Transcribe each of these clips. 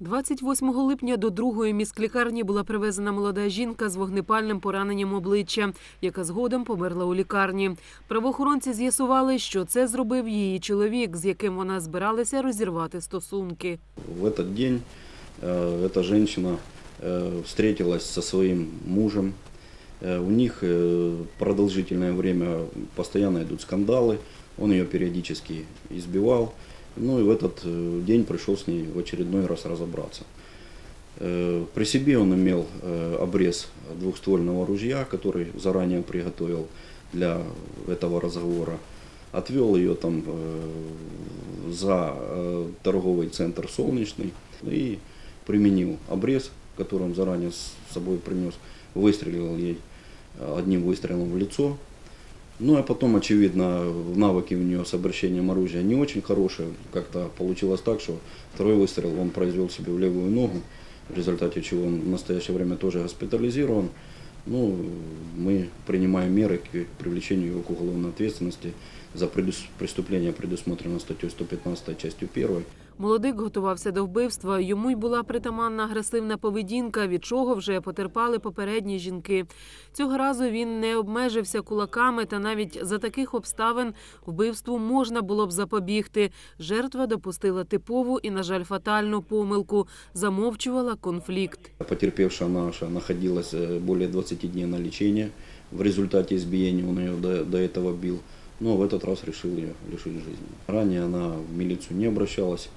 28 липня до другої міськлікарні була привезена молода жінка з вогнепальним пораненням обличчя, яка згодом померла у лікарні. Правоохоронці з'ясували, що це зробив її чоловік, з яким вона збиралася розірвати стосунки. В этот день э, эта женщина э, встретилась со своим мужем. Э, у них э, продолжительное время постоянно идут скандалы. Он ее периодически избивал. Ну и в этот э, день пришел с ней в очередной раз разобраться. Э, При себе он имел э, обрез двухствольного ружья, который заранее приготовил для этого разговора. Отвел ее там э, за э, торговый центр «Солнечный» и применил обрез, который он заранее с собой принес, выстрелил ей э, одним выстрелом в лицо. Ну а потом, очевидно, навыки у нее с обращением оружия не очень хорошие. Как-то получилось так, что второй выстрел он произвел себе в левую ногу, в результате чего он в настоящее время тоже госпитализирован. Ну, мы принимаем меры к привлечению его к уголовной ответственности за преступление, предусмотрено статьей 115 частью 1. Молодик готувався до вбивства. Йому й була притаманна агресивна поведінка, від чого вже потерпали попередні жінки. Цього разу він не обмежився кулаками, та навіть за таких обставин вбивству можна було б запобігти. Жертва допустила типову і, на жаль, фатальну помилку. Замовчувала конфлікт. Потерпевшая наша находилась э, более 20 дней на лечении. В результате избиения он ее до, этого бил. Но в этот раз решил ее лишить жизни. Ранее она в милицию не обращалась.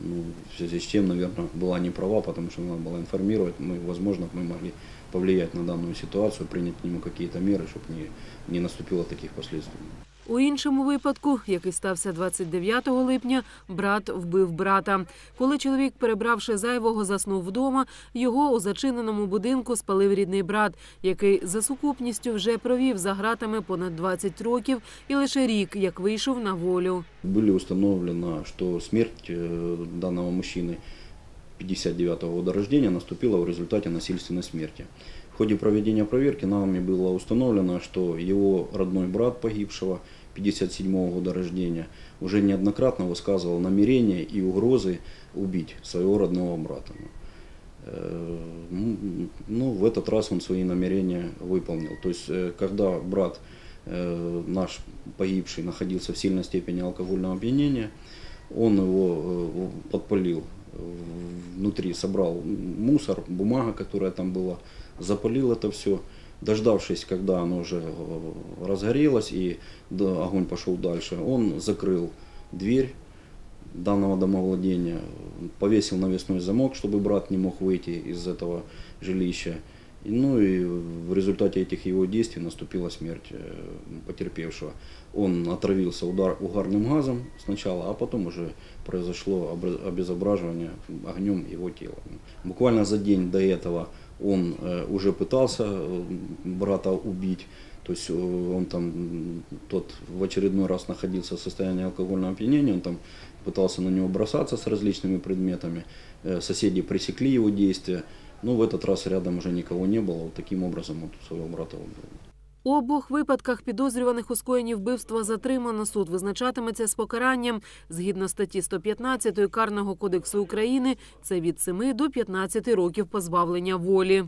Ну, в связи с чем, наверное, была не права, потому что надо было информировать. Мы, возможно, мы могли повлиять на данную ситуацию, принять к нему какие-то меры, чтобы не, не наступило таких последствий. У іншому випадку, який стався 29 липня, брат вбив брата. Коли чоловік, перебравши зайвого, заснув вдома, його у зачиненому будинку спалив рідний брат, який за сукупністю вже провів за гратами понад 20 років і лише рік, як вийшов на волю. Были установлено, что смерть э, данного мужчины 59 года рождения наступила в результате насильственной смерти. В ходе проведения проверки нами было установлено, что его родной брат погибшего 57 года рождения уже неоднократно высказывал намерения и угрозы убить своего родного брата. Э, м, Ну, в этот раз он свои намерения выполнил. То есть, э, когда брат э, наш погибший находился в сильной степени алкогольного опьянения, он его подпалил. В- Внутри собрал мусор, бумага, которая там была, запалил это все. Дождавшись, когда оно уже э, разгорелось и да, огонь пошел дальше, он закрыл дверь данного домовладения, повесил навесной замок, чтобы брат не мог выйти из этого жилища. И, Ну и в результате этих его действий наступила смерть э, потерпевшего. Он отравился удар, угарным газом сначала, а потом уже произошло обра- обезображивание огнем его тела. Буквально за день до этого он э, уже пытался э, брата убить. То есть э, он там, м, тот в очередной раз находился в состоянии алкогольного опьянения, он там пытался на него бросаться с различными предметами. Э, Соседи пресекли его действия. Но в этот раз рядом уже никого не было. Вот таким образом вот своего брата убил. У обох випадках підозрюваних у скоєнні вбивства затримано. Суд визначатиметься з покаранням. Згідно статті 115 Карного кодексу України, це від 7 до 15 років позбавлення волі.